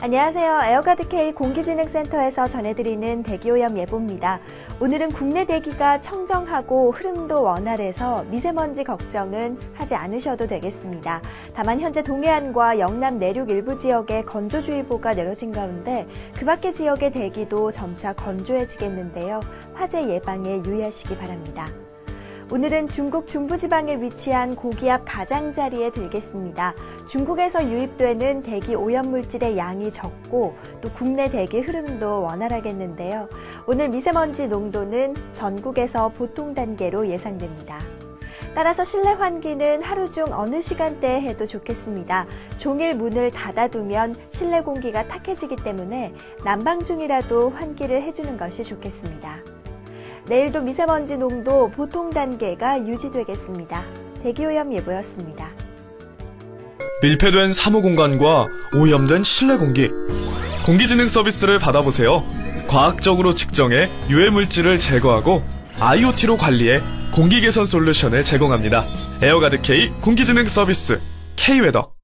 안녕하세요. 에어가드 K 공기진흥센터에서 전해드리는 대기오염 예보입니다. 오늘은 국내 대기가 청정하고 흐름도 원활해서 미세먼지 걱정은 하지 않으셔도 되겠습니다. 다만 현재 동해안과 영남 내륙 일부 지역에 건조주의보가 내려진 가운데 그 밖의 지역의 대기도 점차 건조해지겠는데요. 화재 예방에 유의하시기 바랍니다. 오늘은 중국 중부지방에 위치한 고기압 가장자리에 들겠습니다. 중국에서 유입되는 대기 오염물질의 양이 적고 또 국내 대기 흐름도 원활하겠는데요. 오늘 미세먼지 농도는 전국에서 보통 단계로 예상됩니다. 따라서 실내 환기는 하루 중 어느 시간대에 해도 좋겠습니다. 종일 문을 닫아두면 실내 공기가 탁해지기 때문에 난방 중이라도 환기를 해주는 것이 좋겠습니다. 내일도 미세먼지 농도 보통 단계가 유지되겠습니다. 대기오염 예보였습니다. 밀폐된 사무 공간과 오염된 실내 공기. 공기진흥 서비스를 받아보세요. 과학적으로 측정해 유해 물질을 제거하고 IoT로 관리해 공기 개선 솔루션을 제공합니다. 에어가드 K 공기진흥 서비스 K웨더